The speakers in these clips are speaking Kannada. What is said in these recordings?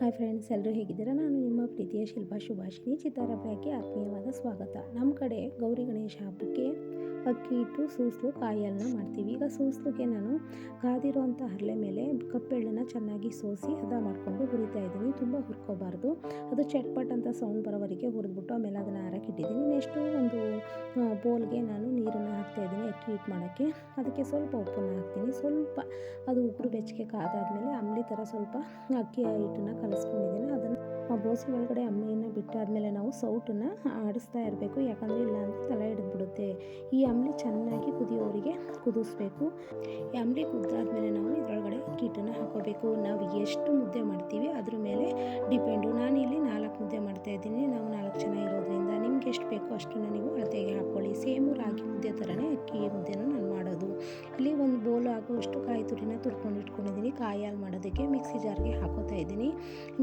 ಹಾಯ್ ಫ್ರೆಂಡ್ಸ್ ಎಲ್ಲರೂ ಹೇಗಿದ್ದೀರಾ? ನಾನು ನಿಮ್ಮ ಪ್ರೀತಿಯ ಶಿಲ್ಪಾ ಶುಭಾಷಿನಿ ಚಿತ್ತಾರ ಆತ್ಮೀಯವಾದ ಸ್ವಾಗತ. ನಮ್ಮ ಕಡೆ ಗೌರಿ ಗಣೇಶ ಹಬ್ಬಕ್ಕೆ ಅಕ್ಕಿ ಇಟ್ಟು ಸೂಸ್ಲು ಕಾಯಲ್ನ ಮಾಡ್ತೀವಿ. ಈಗ ಸೂಸ್ಲಿಗೆ ನಾನು ಕಾದಿರುವಂಥ ಹರಳೆ ಮೇಲೆ ಕಪ್ಪೆಳ್ಳನ್ನು ಚೆನ್ನಾಗಿ ಸೋಸಿ ಹದ ಮಾಡಿಕೊಂಡು ಹುರಿತಾ ಇದ್ದೀನಿ. ತುಂಬ ಹುರ್ಕೋಬಾರ್ದು. ಅದು ಚಟ್ಪಟ್ ಅಂತ ಸೌಂಡ್ ಬರೋವರೆಗೆ ಹುರಿದ್ಬಿಟ್ಟು ಆಮೇಲೆ ಅದನ್ನು ಹಾರಕ್ಕಿಟ್ಟಿದ್ದೀನಿ ನೆಕ್ಸ್ಟು ಒಂದು ಬೋಲ್ಗೆ ನಾನು ನೀರನ್ನು ಹಾಕ್ತಾ ಇದ್ದೀನಿ, ಅಕ್ಕಿ ಹಿಟ್ಟು ಮಾಡೋಕ್ಕೆ. ಅದಕ್ಕೆ ಸ್ವಲ್ಪ ಉಪ್ಪನ್ನು ಹಾಕ್ತೀನಿ. ಸ್ವಲ್ಪ ಅದು ಉಗುರು ಬೆಚ್ಚಗೆ ಕಾದಾದಮೇಲೆ ಅಂಬಲಿ ಥರ ಸ್ವಲ್ಪ ಅಕ್ಕಿ ಹಿಟ್ಟನ್ನು ಕಲಿಸ್ಕೊಂಡಿದ್ದೀನಿ. ಅದನ್ನು ಆ ಬೋಸಿ ಒಳಗಡೆ ಅಂಬ್ಲಿನ ಬಿಟ್ಟಾದಮೇಲೆ ನಾವು ಸೌಟನ್ನು ಆಡಿಸ್ತಾ ಇರಬೇಕು. ಯಾಕಂದರೆ ಇಲ್ಲ ಅಂದರೆ ತಲೆ ಹಿಡಿದ್ಬಿಡುತ್ತೆ. ಈ ಅಂಬಲಿ ಚೆನ್ನಾಗಿ ಕುದಿಯೋರಿಗೆ ಕುದಿಸ್ಬೇಕು. ಈ ಅಂಬಲಿ ಕುದ್ದಾದ್ಮೇಲೆ ನಾವು ಇದರೊಳಗಡೆ ಕೀಟನ್ನು ಹಾಕೋಬೇಕು ನಾವು ಎಷ್ಟು ಮುದ್ದೆ ಮಾಡ್ತೀವಿ, ಅದ್ರ ಮೇಲೆ ಡಿಪೆಂಡು. ನಾನಿಲ್ಲಿ ನಾಲ್ಕು ಮುದ್ದೆ ಮಾಡ್ತಾ ಇದ್ದೀನಿ. ನಾವು ನಾಲ್ಕು ಜನ ನಿಮ್ಗೆ ಎಷ್ಟು ಬೇಕೋ ಅಷ್ಟನ್ನು ನೀವು ಅಳತೆಗೆ ಹಾಕ್ಕೊಳ್ಳಿ ಸೇಮು ರಾಗಿ ಮುದ್ದೆ ಥರನೇ ಅಕ್ಕಿ ಮುದ್ದೆನ ನಾನು ಮಾಡೋದು. ಇಲ್ಲಿ ಒಂದು ಬೋಲ್ ಆಗುವಷ್ಟು ಕಾಯಿ ತುರಿನ ತುರ್ಕೊಂಡು ಇಟ್ಕೊಂಡಿದ್ದೀನಿ. ಕಾಯಿ ಹಾಲು ಮಾಡೋದಕ್ಕೆ ಮಿಕ್ಸಿ ಜಾರ್ಗೆ ಹಾಕೋತಾ ಇದ್ದೀನಿ.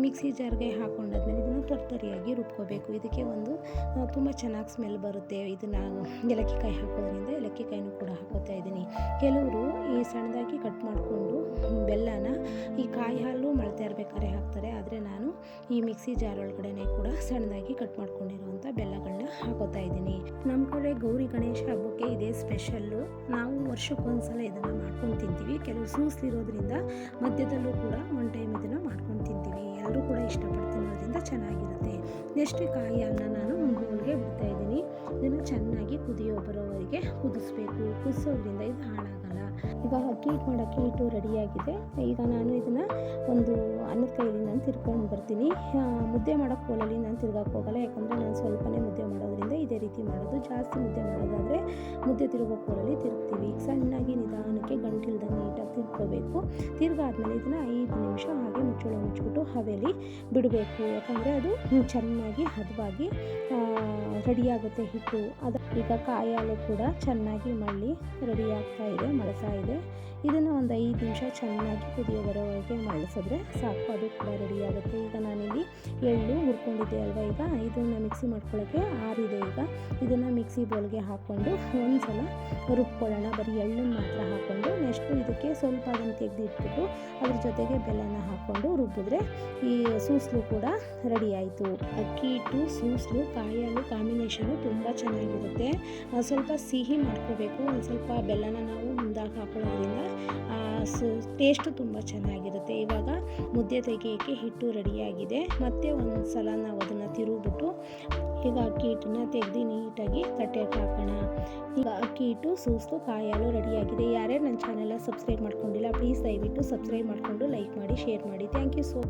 ಮಿಕ್ಸಿ ಜಾರ್ಗೆ ಹಾಕೊಂಡಾದ್ಮೇಲೆ ಇದನ್ನು ತರ್ತರಿಯಾಗಿ ರುಬ್ಕೋಬೇಕು. ಇದಕ್ಕೆ ಒಂದು ತುಂಬ ಚೆನ್ನಾಗಿ ಸ್ಮೆಲ್ ಬರುತ್ತೆ. ಇದನ್ನು ಏಲಕ್ಕಿ ಕಾಯಿ ಹಾಕೋದ್ರಿಂದ ಏಲಕ್ಕಿ ಕಾಯಿನೂ ಕೂಡ ಹಾಕೋತಾ ಇದ್ದೀನಿ. ಕೆಲವರು ಈ ಸಣ್ಣದಾಗಿ ಕಟ್ ಮಾಡಿಕೊಂಡು ಬೆಲ್ಲನ ಈ ಕಾಯಿ ಹಾಲು ಮಳ್ತಾ ಇರ್ಬೇಕಾದ್ರೆ ಹಾಕ್ತಾರೆ. ಆದರೆ ನಾನು ಈ ಮಿಕ್ಸಿ ಜಾರ್ ಒಳಗಡೆ ಕೂಡ ಸಣ್ಣದಾಗಿ ಕಟ್ ಮಾಡ್ಕೊಂಡಿರುವಂಥ ಬೆಲ್ಲಗಳನ್ನ ಹಾಕೋತಾ ಇದ್ದೀನಿ. ನಮ್ಮ ಕಡೆ ಗೌರಿ ಗಣೇಶ ಹಬ್ಬಕ್ಕೆ ಇದೇ ಸ್ಪೆಷಲ್ಲು. ನಾವು ವರ್ಷಕ್ಕೊಂದ್ಸಲ ಇದನ್ನು ಮಾಡ್ಕೊಂಡು ತಿಂತೀವಿ. ಕೆಲವು ಸೂಸ್ಲಿರೋದ್ರಿಂದ ಮಧ್ಯದಲ್ಲೂ ಕೂಡ ಒನ್ ಟೈಮ್ ಇದನ್ನು ಮಾಡ್ಕೊಂಡು ತಿಂತೀವಿ. ಎಲ್ಲರೂ ಕೂಡ ಇಷ್ಟಪಟ್ಟು ತಿನ್ನೋದ್ರಿಂದ ಚೆನ್ನಾಗಿರುತ್ತೆ. ನೆಕ್ಸ್ಟ್ ಕಾಯಿ ಅನ್ನ ನಾನು ಬೌಲ್ಗೆ ಬಿಡ್ತಾ ಇದ್ದೀನಿ. ಇದನ್ನು ಚೆನ್ನಾಗಿ ಕುದಿಯೋ ಬರೋವರೆಗೆ ಕುದಿಸ್ಬೇಕು. ಕುದಿಸೋದ್ರಿಂದ ಇದು ಹಾಳಾಗಲ್ಲ. ಈಗ ಅಕ್ಕಿ ಮಾಡೋಕ್ಕೆ ಹಿಟ್ಟು ರೆಡಿಯಾಗಿದೆ. ಈಗ ನಾನು ಇದನ್ನು ಒಂದು ಅನ್ನದ ಕೈಲಿ ನಾನು ತಿರ್ಕೊಂಡು ಬರ್ತೀನಿ. ಮುದ್ದೆ ಮಾಡೋಕ್ಕೆ ಕೋಲಲ್ಲಿ ನಾನು ತಿರ್ಗಕ್ಕೆ ಹೋಗಲ್ಲ, ಯಾಕಂದರೆ ನಾನು ಸ್ವಲ್ಪನೇ ಇದೇ ರೀತಿ ಮಾಡೋದು, ಜಾಸ್ತಿ ಮುದ್ದೆ ಮಾಡೋದಾದರೆ ಮುದ್ದೆ ತಿರುಗೋ ಕೋಲಲ್ಲಿ ತಿರುಗ್ತೀವಿ. ಸಣ್ಣಾಗಿ ನಿಧಾನಕ್ಕೆ ಗಂಟಿಲ್ದಂಗೆ ನೀಟಾಗಿ ತಿರ್ಕೋಬೇಕು. ತಿರ್ಗಾದ್ಮೇಲೆ ಇದನ್ನು ಐದು ನಿಮಿಷ ಹಾಗೆ ಮುಚ್ಚಳ ಮುಚ್ಚಿಬಿಟ್ಟು ಹವೆಲಿ ಬಿಡಬೇಕು. ಯಾಕಂದರೆ ಅದು ಚೆನ್ನಾಗಿ ಹದವಾಗಿ ರೆಡಿಯಾಗುತ್ತೆ ಹಿಟ್ಟು. ಅದು ಈಗ ಕಾಯಿ ಹಾಲು ಕೂಡ ಚೆನ್ನಾಗಿ ಮಳ್ಳಿ ಆಗ್ತಾ ಇದೆ ಮಳಸಾ ಇದೆ. ಇದನ್ನು ಒಂದು ಐದು ನಿಮಿಷ ಚೆನ್ನಾಗಿ ಕುದಿಯೋ ಬರೋವರೆಗೆ ಮಳಸಿದ್ರೆ ಸಾಕು, ಅದು ಕೂಡ ರೆಡಿಯಾಗುತ್ತೆ ಈಗ ನಾನಿಲ್ಲಿ ಎಳ್ಳು ಹುರ್ಕೊಂಡಿದ್ದೆ ಅಲ್ವಾ? ಈಗ ಇದನ್ನು ಮಿಕ್ಸಿ ಮಾಡ್ಕೊಳ್ಳೋಕ್ಕೆ ಆರಿದೆ ಈಗ. ಇದನ್ನು ಮಿಕ್ಸಿ ಬೌಲ್ಗೆ ಹಾಕ್ಕೊಂಡು ಒಂದು ಸಲ ರುಬ್ಕೊಳ್ಳೋಣ. ಬರೀ ಎಳ್ಳನ್ನು ಮಾತ್ರ ಹಾಕ್ಕೊಂಡು ನೆಕ್ಸ್ಟು ಇದಕ್ಕೆ ಸ್ವಲ್ಪ ಅದನ್ನು ತೆಗೆದಿಟ್ಬಿಟ್ಟು ಅದ್ರ ಜೊತೆಗೆ ಬೆಲ್ಲನ ಹಾಕ್ಕೊಂಡು ರುಬ್ಬಿದ್ರೆ ಈ ಸೂಸ್ಲು ಕೂಡ ರೆಡಿ ಆಯಿತು. ಅಕ್ಕಿ ಹಿಟ್ಟು, ಸೂಸ್ಲು, ಕಾಯಲು, ಕಾಂಬಿನೇಷನು ತುಂಬ ಚೆನ್ನಾಗಿರುತ್ತೆ. ಸ್ವಲ್ಪ ಸಿಹಿ ಮಾಡ್ಕೋಬೇಕು. ಒಂದು ಸ್ವಲ್ಪ ಬೆಲ್ಲನ ನಾವು ಮುಂದಾಗಿ ಹಾಕೊಳ್ಳೋದ್ರಿಂದ ಸು ಟೇಸ್ಟು ತುಂಬ ಚೆನ್ನಾಗಿರುತ್ತೆ. ಇವಾಗ ಮುದ್ದೆ ತೆಗೆಯೋಕ್ಕೆ ಹಿಟ್ಟು ರೆಡಿಯಾಗಿದೆ. ಮತ್ತೆ ಒಂದು ಸಲ ನಾವು ಅದನ್ನು ತಿರುಗಿಬಿಟ್ಟು ಈಗ ಅಕ್ಕಿ ಹಿಟ್ಟನ್ನ ತೆಗೆದು ನೀಟಾಗಿ ತಟ್ಟೆಗೆ ಹಾಕೋಣ. ಈಗ ಅಕ್ಕಿ ಹಿಟ್ಟು ಸೂಸ್ತು ಕಾಯಾಲು ರೆಡಿಯಾಗಿದೆ. ಯಾರ್ಯಾರು ನನ್ನ ಚಾನೆಲ್ನ ಸಬ್ಸ್ಕ್ರೈಬ್ ಮಾಡ್ಕೊಂಡಿಲ್ಲ ಪ್ಲೀಸ್ ದಯವಿಟ್ಟು ಸಬ್ಸ್ಕ್ರೈಬ್ ಮಾಡಿಕೊಂಡು ಲೈಕ್ ಮಾಡಿ ಶೇರ್ ಮಾಡಿ. Thank you so